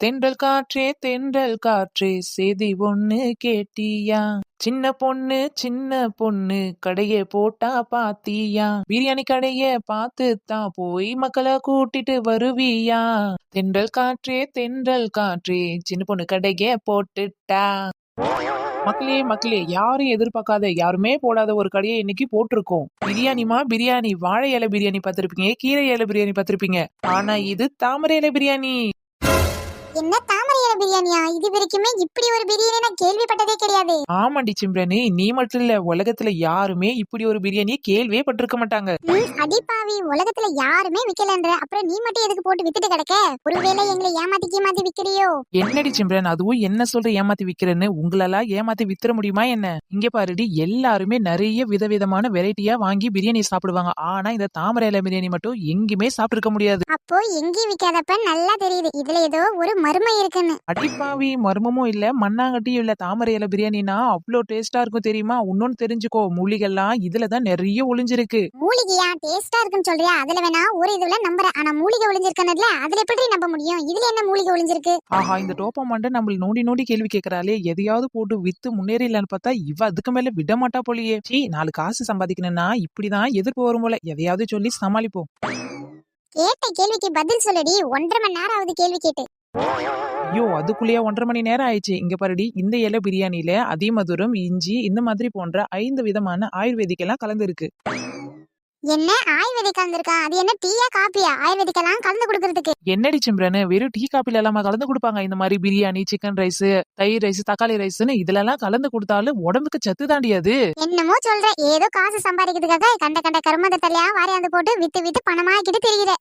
தென்றல் காற்றே தென்றல் காற்றே செய்தி ஒண்ணு கேட்டியா? சின்ன பொண்ணு சின்ன பொண்ணு கடைய போட்டா பாத்தியா? பிரியாணி கடைய பார்த்து தான் போய் மக்களை கூட்டிட்டு வருவியா? தென்றல் காற்றே தென்றல் காற்றே சின்ன பொண்ணு கடைய போட்டுட்டா? மக்களே மக்களே யாரும் எதிர்பார்க்காத யாருமே போடாத ஒரு கடையை இன்னைக்கு போட்டிருக்கோம். பிரியாணிமா பிரியாணி வாழை இலை பிரியாணி பார்த்திருப்பீங்க கீரை இலை பிரியாணி பார்த்திருப்பீங்க. ஆனா இது தாமரை இலை பிரியாணி. என்ன தாமரை இலை பிரியாணியா? இது வரைக்குமே இப்படி ஒரு பிரியாணி நான் கேள்விப்பட்டதே கிடையாது. ஆமாண்டி சிம்ரனு நீ மட்டும் இல்ல உலகத்துல யாருமே இப்படி ஒரு பிரியாணியை கேள்வியே பட்டிருக்க மாட்டாங்க. அடிப்பாவி உலகத்துல யாருமே விக்கலன்ற அப்புறம் நீ மட்டும் எதுக்கு போட்டு வித்துட்டு கிடக்க? ஒருவேளை எங்களை ஏமாத்தி ஏமாத்தி விக்கிறியோ? என்னடி சிம்ரன் அதுவும் என்ன சொல்ற ஏமாத்தி விக்கிறேன்னு உங்களால ஏமாத்தி வித்துற முடியுமா என்ன? இங்க பாருடி எல்லாருமே நிறைய விதவிதமான வெரைட்டியா வாங்கி பிரியாணி சாப்பிடுவாங்க. ஆனா இந்த தாமரை இலை பிரியாணி மட்டும் எங்கேயுமே சாப்பிட்டிருக்க முடியாது. அப்போ எங்கேயும் விக்காதப்ப நல்லா தெரியுது. இதுல ஏதோ ஒரு மர்மம் இருக்குன்னு. அடிப்பாவி மர்மமும் இல்ல மண்ணாங்கட்டியும் இல்ல தாமரை இலை பிரியாணினா அவ்வளோ டேஸ்டா இருக்கும் தெரியுமா? இன்னொன்னு தெரிஞ்சுக்கோ மூலிகைலாம் இதுலதான் நிறைய ஒளிஞ்சிருக்கு. மூலிகையா? டேஸ்டா இருக்குன்னு சொல்றியா? அதுல வேணா ஒரு இதுல நம்புறேன். ஆனா மூலிகை ஒளிஞ்சிருக்கனதுல அதுல எப்படி நம்ப முடியும்? இதுல என்ன மூலிகை ஒளிஞ்சிருக்கு? ஆஹா இந்த டோப்பா மண்டை நம்மள நோண்டி நோண்டி கேள்வி கேட்கறாளே எதையாவது போட்டு வித்து முன்னேறிடலான்னு பார்த்தா இவ அதுக்கு மேல விட மாட்டா போலியே. சீ நாலு காசு சம்பாதிக்கணும்னா இப்படிதான் எதிர்ப்பு வரும் போல. எதையாவது சொல்லி சமாளிப்போம். கேட்ட கேள்விக்கு பதில் சொல்லடி. ஒன்றரை மணி நேரம் ஆகுது கேள்வி கேட்டு. ஐயோ அதுக்குள்ளேயே ஒன்றரை மணி நேரம் ஆயிடுச்சு. இங்க பாருடி இந்த இலை பிரியாணியில அதிமதுரம் இஞ்சி இந்த மாதிரி போன்ற ஐந்து விதமான ஆயுர்வேதிக் எல்லாம் கலந்து இருக்கு என்ன? ஆயுர்வேதிக் கலந்துருக்கா? அது என்ன டீயா காப்பியா? ஆயுர்வேதிக் எல்லாம் கலந்து கொடுக்கறதுக்கு. என்னடி சிம்ரனு வெறும் டீ காப்பில எல்லாம கலந்து கொடுப்பாங்க. இந்த மாதிரி பிரியாணி சிக்கன் ரைஸ் தயிர் ரைஸ் தக்காளி ரைஸ்னு இதுல எல்லாம் கலந்து கொடுத்தாலும் உடம்புக்கு சத்து தாண்டி அது. என்னமோ சொல்ற ஏதோ காசு சம்பாதிக்கிறதுக்காக கண்ட கண்ட கருமதத்தலையா வாரியாந்து போட்டு வித்து வித்து பணமாக்கிட்டு தெரியுற.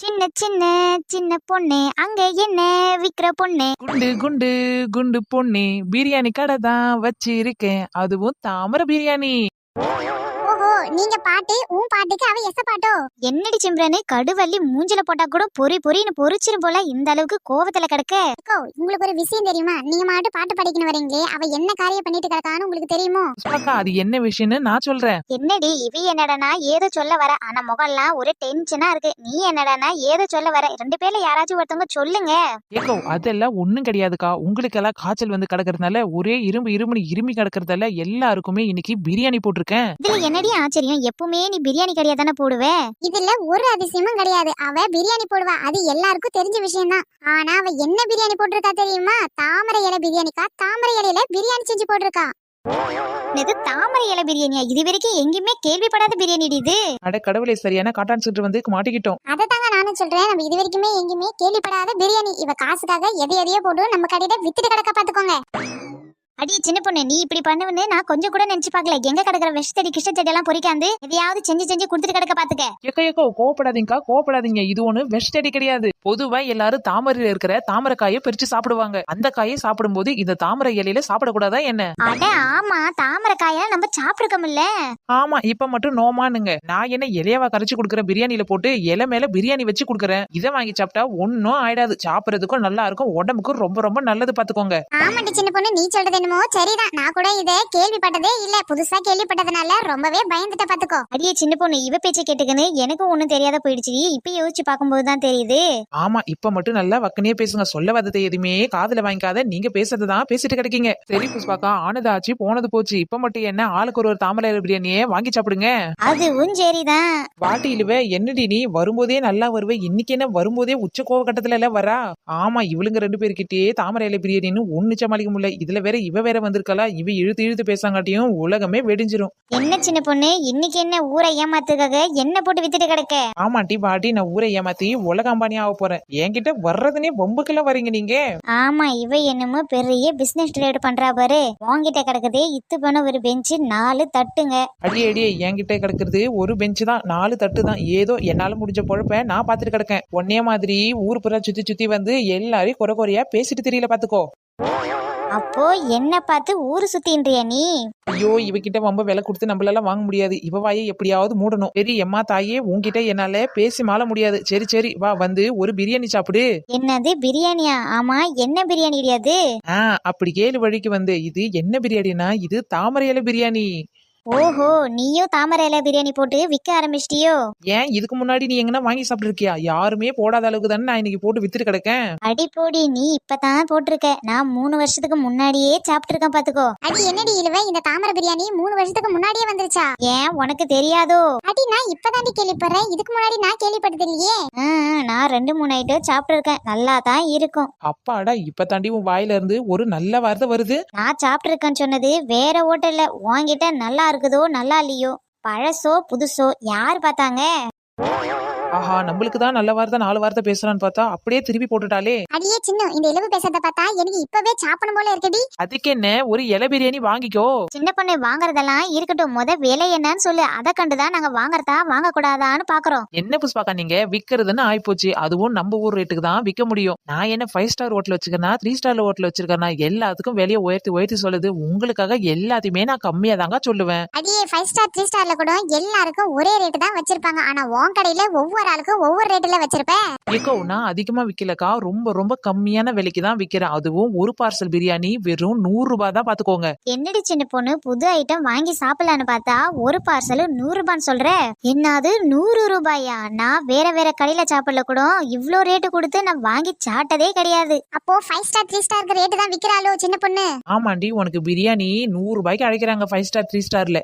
சின்ன சின்ன சின்ன பொண்ணு அங்க என்ன விக்கிற பொண்ணு? குண்டு குண்டு குண்டு பொண்ணு பிரியாணி கடை தான் வச்சிருக்கேன். அதுவும் தாமரை பிரியாணி. ஓஹோ நீங்க பாட்டு உன் பாட்டுக்கு அவ எச பாட்டோ? என்னடி சிம்ரனு கடுவள்ளி மூஞ்சில போட்டா கூட பொறி பொறின்னு பொறிச்சிரும் போல இந்த அளவுக்கு கோவத்துல கிடக்க. உங்களுக்கு ஒரு விஷயம் தெரியுமா? நீங்க மாட்டு பாட்டு படிக்கணும் வரீங்களே அவ என்ன காரியம் பண்ணிட்டு கிடக்கான்னு உங்களுக்கு தெரியுமோ? புஷ்பாக்கா அது என்ன விஷயம்னு நான் சொல்றேன். என்னடி இவ என்னடனா ஏதோ சொல்ல வர ஆனா முகம்லாம் ஒரு டென்ஷனா இருக்கு. நீ என்னடனா ஏதோ சொல்ல வர ரெண்டு பேர்ல யாராச்சும் ஒருத்தவங்க சொல்லுங்க. ஏக்கோ அதெல்லாம் ஒண்ணும் கிடையாதுக்கா. உங்களுக்கெல்லாம் காய்ச்சல் வந்து கிடக்கறதுனால ஒரே இரும்பு இருமுனு இருமி கிடக்கறதால எல்லாருக்குமே இன்னைக்கு பிரியாணி போட்டிருக்கேன். இதுல என்னடி ஆச்சரியம். எப்பவுமே நீ பிரியாணி கறியா தானே போடுவ? இதுல ஒரு அதிசயமும் கிடையாது. அவ பிரியாணி போடுவா. அது எல்லாருக்கும் தெரிஞ்ச விஷயம் தான் ஆனா அவ என்ன பிரியாணி போட்டிருக்கா தெரியுமா? தாமரை இலை பிரியாணிக்கா தாமரை இலையில பிரியாணி செஞ்சு போட்டிருக்கா. இது தாமரை இலை பிரியாணியா? இது வரைக்கும் எங்கேயுமே கேள்விப்படாத பிரியாணி இது. அட கடவுளே சரியான காட்டான் சுற்று வந்து மாட்டிக்கிட்டோம். அதை தாங்க நானும் சொல்றேன். நம்ம இது வரைக்குமே எங்கேயுமே கேள்விப்படாத பிரியாணி. இவ காசுக்காக எதை எதையோ போட்டு நம்ம கடையில வித்துட்டு கிடக்க பாத்துக்கோங்க. அடி சின்ன பொண்ணு நீ இப்படி பண்ணுவேன்னு நான் கொஞ்சம் கூட நினைச்சு பார்க்கல. எங்க கிடக்குற விஷத்தடி கிருஷ்ண எல்லாம் பொறிக்காந்து எதையாவது செஞ்சு செஞ்சு கொடுத்துட்டு கிடக்க பாத்துக்க. ஏக்கோ ஏக்கோ கோவப்படாதீங்கக்கா கோவப்படாதீங்க. இது ஒண்ணு வெஸ்டடி கிடையாது. பொதுவா எல்லாரும் தாமரையில இருக்கிற தாமரைக்காயை பிரிச்சு சாப்பிடுவாங்க. அந்த காயை சாப்பிடும்போது இந்த தாமரை இலையில சாப்பிடக்கூடாதா என்ன? அட ஆமா தாமரைக்காய நம்ம சாப்பிட்டுருக்கோம்ல ஆமா இப்ப மட்டும் நோமானுங்க நான் என்ன இலையவா கரைச்சு கொடுக்குற பிரியாணியில போட்டு இலை மேல பிரியாணி வச்சு கொடுக்குறேன். இதை வாங்கி சாப்பிட்டா ஒன்னும் ஆயிடாது. சாப்பிடறதுக்கும் நல்லா இருக்கும். உடம்புக்கும் ரொம்ப ரொம்ப நல்லது பாத்துக்கோங்க. ஆமாண்டி சின்ன பொண்ணு நீ சொல்றது என்னமோ சரிதான். நான் கூட இத கேள்விப்பட்டதே இல்ல. புதுசா கேள்விப்பட்டதுனால ரொம்பவே பயந்துட்ட பாத்துக்கோ. அடியே சின்ன பொண்ணு இவ பேச்ச கேட்டுக்கன்னு எனக்கும் ஒண்ணும் தெரியாத போயிடுச்சு. இப்ப யோசிச்சு பார்க்கும்போது தான் தெரியுது. ஆமா இப்ப மட்டும் நல்லா வக்கனே பேசுங்க. சொல்ல வந்ததை எதுவுமே காதுல வாங்கிக்காத. நீங்க பேசுறதுதான் பேசிட்டு கிடைக்கீங்க. சரி புஷ்பாக்கா ஆனது ஆச்சு போனது போச்சு. இப்ப மட்டும் என்ன ஆளுக்கு ஒரு ஒரு தாமரை இலை பிரியாணியே வாங்கி சாப்பிடுங்க. அதுவும் சரிதான். வாட்டி இழுவ என்னடி நீ? வரும்போதே நல்லா வருவே. இன்னைக்கு என்ன வரும்போதே உச்ச கோவ கட்டத்துல எல்லாம் வரா? ஆமா இவளுங்க ரெண்டு பேர்கிட்டயே தாமரை இலை பிரியாணின்னு ஒண்ணு சமாளிக்க முடியல. இதுல வேற இவ வேற வந்திருக்கலா? இவ இழுத்து இழுத்து பேசாங்காட்டியும் உலகமே வெடிஞ்சிரும். என்ன சின்ன பொண்ணு? இன்னைக்கு என்ன ஊரை ஏமாத்துக்காக என்ன போட்டு வித்துட்டு கிடக்க? ஆமாட்டி வாட்டி நான் ஊரை ஏமாத்தி உலக அம்பானி ஆக போறேன். என்கிட்ட வர்றதுனே பொம்புக்கெல்லாம் வரீங்க நீங்க. ஆமா இவ என்னமோ பெரிய பிசினஸ் ட்ரேட் பண்றா பாரு. வாங்கிட்ட கிடக்குதே இத்து பண்ண ஒரு பெஞ்சு நாலு தட்டுங்க. அடி அடி என்கிட்ட கிடக்குறது ஒரு பெஞ்சு தான். நாலு தட்டு தான். ஏதோ என்னால முடிஞ்ச பொழப்ப நான் பாத்துட்டு கிடக்கேன். ஒன்னே மாதிரி ஊர் புறா சுத்தி சுத்தி வந்து எல்லாரையும் குறை குறையா பேசிட்டு தெரியல பாத்துக்கோ. அப்போ என்ன பார்த்து ஊரு சுத்தின்றியா நீ? ஐயோ இவகிட்ட ரொம்ப விலை கொடுத்து நம்மளால வாங்க முடியாது. இவ வாயை எப்படியாவது மூடணும். சரி எம்மா தாயே உன்கிட்ட என்னால பேசி மாள முடியாது. சரி சரி வா வந்து ஒரு பிரியாணி சாப்பிடு. என்னது பிரியாணியா? ஆமா என்ன பிரியாணி அது? ஆ அப்படி கேளு வழிக்கு வந்து இது என்ன பிரியாணினா இது தாமரை இலை பிரியாணி. ஓஹோ நீயும் தாமரை இலை பிரியாணி போட்டு விற்க ஆரம்பிச்சிட்டியோ? ஏன் இதுக்கு முன்னாடி நீ எங்கன்னா வாங்கி சாப்பிட்டுருக்கியா? யாருமே போடாத அளவுக்கு தானே நான் இன்னைக்கு போட்டு வித்துட்டு கிடக்கேன். அடி போடி நீ இப்பதான் போட்டிருக்க. நான் மூணு வருஷத்துக்கு முன்னாடியே சாப்பிட்டிருக்கேன் பாத்துக்கோ. அடி என்னடி இழுவ? இந்த தாமரை பிரியாணி மூணு வருஷத்துக்கு முன்னாடியே வந்துருச்சா? ஏன் உனக்கு தெரியாதோ? அடி நான் இப்பதாண்டி கேள்விப்படுறேன். இதுக்கு முன்னாடி நான் கேள்விப்பட்டது இல்லையே நான் ரெண்டு மூணு ஐட்டம் சாப்பிட்டிருக்கேன். நல்லா தான் இருக்கும். அப்பாடா இப்ப தாண்டி உன் வாயில இருந்து ஒரு நல்ல வார்த்தை வருது. நான் சாப்பிட்டிருக்கேன்னு சொன்னது வேற ஹோட்டல்ல உன்கிட்ட நல்லா இருக்குதோ நல்லா இல்லையோ? பழசோ புதுசோ யார் பார்த்தாங்க? ஆஹா நம்மளுக்கு தான் நல்ல வார்த்தை நாலு வார்த்தை பேசுறான்னு பார்த்தா அப்படியே திருப்பி போட்டுட்டாலே அடியே சின்ன இந்த இலவு பேசுறத பார்த்தா எனக்கு இப்பவே சாப்பிடணும் போல இருக்குடி. அதுக்கு என்ன ஒரு இலை பிரியாணி வாங்கிக்கோ. சின்ன பொண்ணு வாங்குறதெல்லாம் இருக்கட்டும். முத விலை என்னன்னு சொல்லு. அதை கண்டுதான் நாங்க வாங்குறதா வாங்க கூடாதான்னு பாக்குறோம். என்ன புஷ்பாக்கா நீங்க? விக்கிறதுன்னு ஆயிப்போச்சு. அதுவும் நம்ம ஊர் ரேட்டுக்கு தான் விற்க முடியும். நான் என்ன ஃபைவ் ஸ்டார் ஹோட்டல் வச்சிருக்கேனா த்ரீ ஸ்டார் ஹோட்டல் வச்சிருக்கேனா எல்லாத்துக்கும் வெளியே உயர்த்தி உயர்த்தி சொல்லுது. உங்களுக்காக எல்லாத்தையுமே நான் கம்மியா தாங்க சொல்லுவேன். அடியே ஃபைவ் ஸ்டார் த்ரீ ஸ்டார்ல கூட எல்லாருக்கும் ஒரே ரேட்டு தான் வச்சிருப்பாங்க. ஆனா உன் கடையில ஒவ்வொரு ஆளுக்கும் ஒவ்வொரு ரேட்ல வச்சிருப்பேன் ஏக்கோ நான் அதிகமா விக்கலக்கா. ரொம்ப ரொம்ப கம்மியான விலைக்கு தான் விக்கிறேன். அதுவும் ஒரு பார்சல் பிரியாணி வெறும் நூறு ரூபாய் தான் பாத்துக்கோங்க. என்னடி சின்ன பொண்ணு? புது ஐட்டம் வாங்கி சாப்பிடலான்னு பார்த்தா ஒரு பார்சல் நூறு ரூபான்னு சொல்ற? என்னது நூறு ரூபாயா? நான் வேற வேற கடையில சாப்பிடல கூட இவ்ளோ ரேட்டு கொடுத்து நான் வாங்கி சாப்பிட்டதே கிடையாது. அப்போ ஃபைவ் ஸ்டார் த்ரீ ஸ்டாருக்கு ரேட்டு தான் விக்கிறாளோ சின்ன பொண்ணு? ஆமாண்டி உனக்கு பிரியாணி நூறு ரூபாய்க்கு அழைக்கிறாங்க ஃபைவ் ஸ்டார் த்ரீ ஸ்டார்ல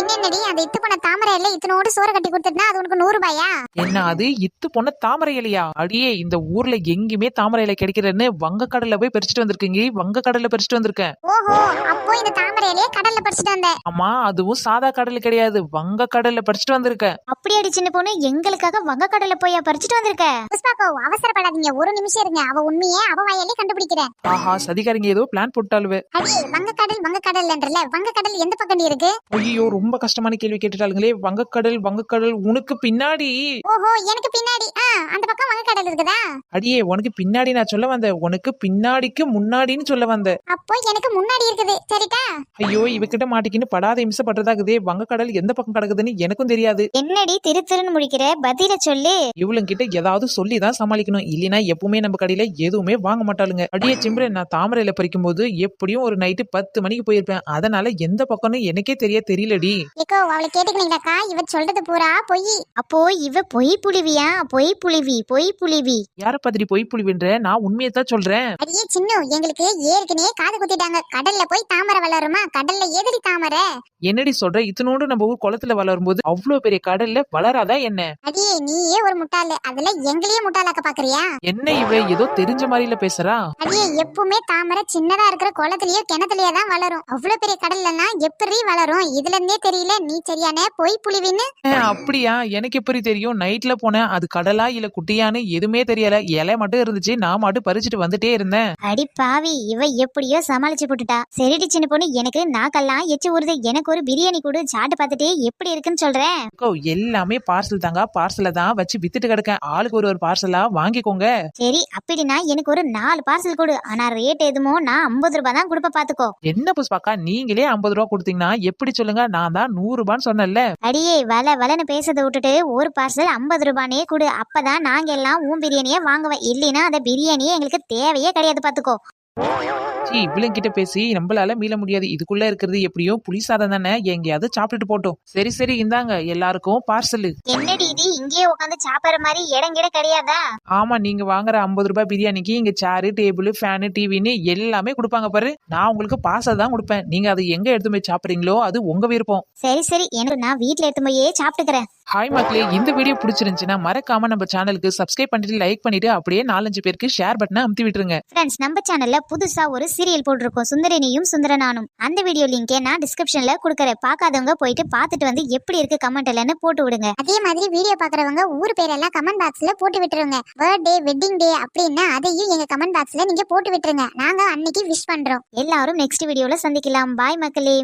என்னடி அந்த இத்து பண்ண தாமரை இல்ல இத்தனோடு சோறு கட்டி கொடுத்துட்டுனா அது உனக்கு நூறு ரூபாயா? என்ன அது? இத்து பொண்ண தாமரை இலையா? அடியே இந்த ஊர்ல எங்கேயுமே தாமரை இலை கிடைக்கிறேன்னு வங்க கடல்ல போய் பறிச்சுட்டு வந்திருக்கீங்க. வங்க கடல்ல பறிச்சுட்டு வந்திருக்கேன். ஓஹோ அப்போ இந்த தாமரை இலைய கடல்ல பறிச்சுட்டு வந்த. ஆமா அதுவும் சாதா கடல் கிடையாது. வங்க கடல்ல பறிச்சுட்டு வந்திருக்கேன். அப்படியாடி சின்ன பொண்ணு எங்களுக்காக வங்க கடல்ல போய் பறிச்சுட்டு வந்திருக்க? புஷ்பாக்கோ அவசரப்படாதீங்க. ஒரு நிமிஷம் இருங்க. அவ உண்மையே அவ வாயாலே கண்டுபிடிக்கிறேன். ஆஹா சதிகாரங்க ஏதோ பிளான் போட்டாலுவே அடி வங்க கடல் வங்க கடல்ன்றல வங்க கடல் எந்த பக்கம் இருக்கு? ஐயோ ரொம்ப கஷ்டமான கேள்வி கேட்டுட்டாளுங்களே. வங்கக்கடல் வங்கக்கடல் உனக்கு பின்னாடி. ஓஹோ எனக்கு பின்னாடி. அந்த பக்கம் வங்க கடல் இருக்குதா? அடியே உனக்கு பின்னாடி நான் சொல்ல வந்தேன். உனக்கு பின்னாடிக்கு முன்னாடின்னு சொல்ல வந்தேன். அப்போ எனக்கு முன்னாடி இருக்குது. சரிட்டா? ஐயோ இவகிட்ட மாட்டிக்கின்னு படாத இம்சப்படுறதாகுதே வங்கக்கடல் எந்த பக்கம் கிடக்குதுன்னு எனக்கும் தெரியாது. என்னடி திரு திருன்னு முடிக்கிற? பதில சொல்லு. இவளுங்கிட்ட ஏதாவது சொல்லி தான் சமாளிக்கணும். இல்லைன்னா எப்பவுமே நம்ம கடையில எதுவுமே வாங்க மாட்டாளுங்க. அடியே சிம்ரன் நான் தாமரையில பறிக்கும் போது எப்படியும் ஒரு நைட்டு பத்து மணிக்கு போயிருப்பேன். அதனால எந்த பக்கம்னு எனக்கே தெரிய தெரியலடி. ஏக்கோ அவளை கேட்டுக்கலீங்களாக்கா இவ சொல்றது பூரா பொய். அப்போ இவ பொய் புலிவியா பொய் புலிவி பொய் புலிவி யார பத்திரி பொய் புலிவின்ற நான் உண்மையை தான் சொல்றேன். அடியே சின்ன எங்களுக்கு ஏற்கனவே காது குத்திட்டாங்க. கடல்ல போய் தாமரை வளருமா? கடல்ல எதிரி தாமரை? என்னடி சொல்ற? இத்தனோடு நம்ம ஊர் குளத்துல வளரும் போது அவ்வளவு பெரிய கடல்ல வளராதா என்ன? அடியே நீயே ஒரு முட்டாளு. அதுல எங்களையே முட்டாளாக்க பாக்குறியா? என்ன இவ? ஏதோ தெரிஞ்ச மாதிரில பேசுறா. அடியே எப்பவுமே தாமரை சின்னதா இருக்கிற குளத்துலயோ கிணத்துலயோ தான் வளரும். அவ்வளவு பெரிய கடல்லலாம் எப்படி வளரும்? இதுல இருந்தே தெரியல நீ சரியான பொய் புலிவின்னு. அஹ், அப்படியா? எனக்கு எப்படி தெரியும்? நைட்ல போனேன் அது கடலா இல்ல குட்டியான்னு எதுவுமே தெரியல. இலை மட்டும் இருந்துச்சு நான் மட்டும் பறிச்சுட்டு வந்துட்டே இருந்தேன். அடி பாவி இவ எப்படியோ சமாளிச்சு போட்டுட்டா. சரிடி சின்ன பொண்ணு எனக்கு நாக்கெல்லாம் எச்சு ஊறுது. எனக்கு ஒரு பிரியாணி கொடு சாப்பிட்டு பார்த்துட்டு எப்படி இருக்குன்னு சொல்றேன். எல்லாமே பார்சல் தாங்க. பார்சல தான் வச்சு வித்துட்டு கிடக்கேன். ஆளுக்கு ஒரு ஒரு பார்சலா வாங்கிக்கோங்க. சரி அப்படின்னா எனக்கு ஒரு நாலு பார்சல் கொடு. ஆனா ரேட் எதுமோ நான் ஐம்பது ரூபாய் தான் கொடுப்ப பாத்துக்கோ என்ன புஷ்பாக்கா? நீங்களே ஐம்பது ரூபா கொடுத்தீங்கன்னா எப்படி சொல்லுங்க? நான் தான் நூறு ரூபான்னு சொன்னேன்ல. அடியே வல வலன்னு பேசதை விட்டுட்டு ஒரு பார்சல் ஐம்பது ரூபானே கொடு. அப்பதான் நாங்க எல்லாம் உன் பிரியாணியே வாங்குவேன் இல்லைன்னா அந்த பிரியாணியே எங்களுக்கு தேவையே கிடையாது பாத்துக்கோ சீ கிட்ட பேசி நம்மளால மீள முடியாது. இதுக்குள்ள இருக்கிறது எப்படியோ புளி சாதம் தானே. எங்கேயாவது சாப்பிட்டுட்டு போட்டோம். சரி சரி இந்தாங்க. எல்லாருக்கும் பார்சலு என்னடி இது இங்கேயே உட்காந்து சாப்பிடுற மாதிரி இடம் கிட கிடையாதா? ஆமா நீங்க வாங்குற ஐம்பது ரூபாய் பிரியாணிக்கு இங்க சேரு டேபிள் ஃபேனு டிவின்னு எல்லாமே கொடுப்பாங்க பாரு. நான் உங்களுக்கு பார்சல் தான் கொடுப்பேன். நீங்க அது எங்க எடுத்து போய் சாப்பிடுறீங்களோ அது உங்க விருப்பம். சரி சரி. எனக்கு நான் வீட்ல எடுத்து போயே சாப்பிட்டுக்கிறேன். ஹாய் மக்களே இந்த வீடியோ பிடிச்சிருந்துச்சுன்னா மறக்காம நம்ம சேனலுக்கு சப்ஸ்கிரைப் பண்ணிட்டு லைக் பண்ணிட்டு அப்படியே நாலஞ்சு பேருக்கு ஷேர் பட்டனை அமுத்தி விட்டுருங்க. ஃப்ரெண்ட்ஸ் நம்ம சேனல்ல புதுசா ஒரு சீரியல் போட்டிருக்கோம் சுந்தரனியும் சுந்தரனானும். அந்த வீடியோ லிங்கை நான் டிஸ்கிரிப்ஷன்ல கொடுக்கறேன். பார்க்காதவங்க போயிட்டு பார்த்துட்டு வந்து எப்படி இருக்கு கமெண்ட் இல்லைன்னு போட்டு விடுங்க. அதே மாதிரி வீடியோ பாக்குறவங்க ஊர் பேரெல்லாம் கமெண்ட் பாக்ஸ்ல போட்டு விட்டுருங்க. பர்த்டே வெட்டிங் டே அப்படின்னா அதையும் எங்க கமெண்ட் பாக்ஸ்ல நீங்க போட்டு விட்டுருங்க. நாங்க அன்னைக்கு விஷ் பண்றோம். எல்லாரும் நெக்ஸ்ட் வீடியோல சந்திக்கலாம். பாய் மக்களே.